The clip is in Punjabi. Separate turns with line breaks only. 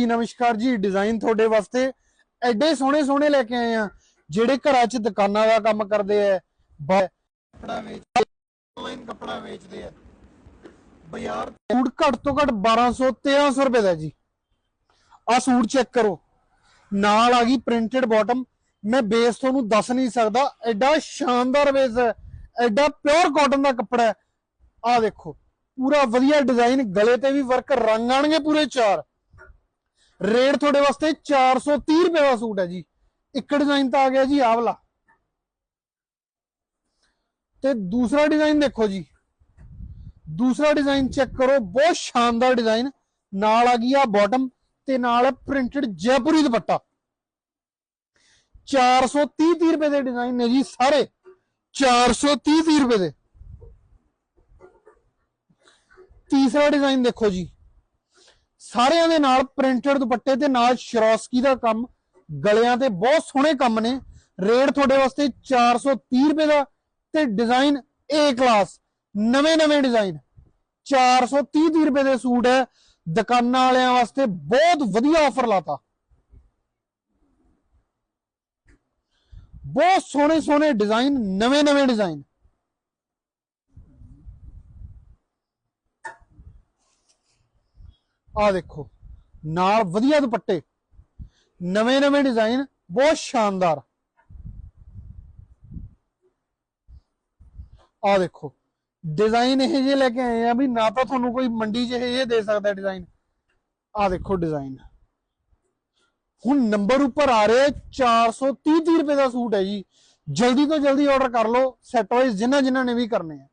ਜੀ, ਨਮਸਕਾਰ ਜੀ ਡਿਜ਼ਾਈਨ ਤੁਹਾਡੇ ਵਾਸਤੇ ਐਡੇ ਸੋਹਣੇ ਸੋਹਣੇ ਲੈ ਕੇ ਆਏ ਆ, ਜਿਹੜੇ ਘਰਾਂ 'ਚ ਦੁਕਾਨਾਂ ਦਾ ਕੰਮ ਕਰਦੇ ਆ, ਬ- ਵੇਚਦੇ ਆਨਲਾਈਨ ਕੱਪੜਾ ਵੇਚਦੇ ਆ। ਬਾਜ਼ਾਰ ਸੂਟ ਘੱਟ ਤੋਂ ਘੱਟ 1200 1300 ਰੁਪਏ ਦਾ ਜੀ। ਆ ਸੂਟ ਚੈੱਕ ਕਰੋ। ਨਾਲ ਆ ਗਈ ਪ੍ਰਿੰਟਡ ਬਾਟਮ ਮੈਂ ਬੇਸ ਤੁਹਾਨੂੰ ਦੱਸ ਨਹੀਂ ਸਕਦਾ, ਐਡਾ ਸ਼ਾਨਦਾਰ ਬੇਸ ਹੈ, ਐਡਾ ਪਿਓਰ ਕਾਟਨ ਦਾ ਕੱਪੜਾ ਹੈ। ਆ ਦੇਖੋ, ਪੂਰਾ ਵਧੀਆ ਡਿਜ਼ਾਈਨ ਗਲੇ ਤੇ ਵੀ ਵਰਕ ਰੰਗ ਆਣਗੇ ਪੂਰੇ ਚਾਰ। ਰੇਟ ਤੁਹਾਡੇ ਵਾਸਤੇ 430 ਰੁਪਏ ਦਾ ਸੂਟ ਹੈ ਜੀ। ਇੱਕ ਡਿਜ਼ਾਈਨ ਤਾਂ ਆ ਗਿਆ ਜੀ, ਆਹ ਵਾਲਾ। ਤੇ ਦੂਸਰਾ ਡਿਜ਼ਾਈਨ ਦੇਖੋ ਜੀ। ਦੂਸਰਾ ਡਿਜ਼ਾਈਨ ਚੈੱਕ ਕਰੋ, ਬਹੁਤ ਸ਼ਾਨਦਾਰ ਡਿਜ਼ਾਈਨ ਨਾਲ ਆ ਗਈ ਆ ਬਾਟਮ ਤੇ ਨਾਲ ਪ੍ਰਿੰਟਡ ਜੈਪੁਰੀ ਦੁਪੱਟਾ। 430 30 ਰੁਪਏ ਦੇ ਡਿਜ਼ਾਈਨ ਨੇ ਜੀ ਸਾਰੇ। 430 30 ਰੁਪਏ ਦੇ। ਤੀਸਰਾ ਡਿਜ਼ਾਈਨ ਦੇਖੋ ਜੀ। ਸਾਰਿਆਂ ਦੇ ਨਾਲ ਪ੍ਰਿੰਟਡ ਦੁਪੱਟੇ ਤੇ ਨਾਲ ਸ਼ਰੋਸਕੀ ਦਾ ਕੰਮ, ਗਲਿਆਂ ਤੇ ਬਹੁਤ ਸੋਹਣੇ ਕੰਮ ਨੇ। ਰੇਟ ਤੁਹਾਡੇ ਵਾਸਤੇ 430 ਰੁਪਏ ਦਾ ਤੇ ਡਿਜ਼ਾਈਨ A ਕਲਾਸ ਨਵੇਂ ਨਵੇਂ ਡਿਜ਼ਾਈਨ 430 30 ਰੁਪਏ ਦੇ ਸੂਟ ਹੈ, ਦੁਕਾਨਾਂ ਵਾਲਿਆਂ ਵਾਸਤੇ ਬਹੁਤ ਵਧੀਆ ਆਫਰ ਲਾਤਾ। ਬਹੁਤ ਸੋਹਣੇ ਸੋਹਣੇ ਡਿਜ਼ਾਈਨ ਨਵੇਂ ਨਵੇਂ ਡਿਜ਼ਾਈਨ ਆ ਦੇਖੋ, ਨਾਲ ਵਧੀਆ ਦੁਪੱਟੇ। ਨਵੇਂ ਨਵੇਂ ਡਿਜ਼ਾਈਨ, ਬਹੁਤ ਸ਼ਾਨਦਾਰ। ਆ ਦੇਖੋ, ਡਿਜ਼ਾਈਨ ਇਹ ਜੇ ਲੈ ਕੇ ਆਏ ਆ ਵੀ ਨਾ ਤਾਂ ਤੁਹਾਨੂੰ ਕੋਈ ਮੰਡੀ ਜਿਹੇ ਇਹ ਦੇ ਸਕਦਾ ਡਿਜ਼ਾਈਨ। ਆ ਦੇਖੋ ਡਿਜ਼ਾਈਨ। ਹੁਣ ਨੰਬਰ ਉੱਪਰ ਆ ਰਿਹਾ 430 30 ਰੁਪਏ ਦਾ ਸੂਟ ਹੈ ਜੀ। ਜਲਦੀ ਤੋਂ ਜਲਦੀ ਆਰਡਰ ਕਰ ਲਓ ਸੈਟ ਵਾਈਜ਼ ਜਿਨ੍ਹਾਂ ਜਿਨ੍ਹਾਂ ਨੇ ਵੀ ਕਰਨੇ ਆ।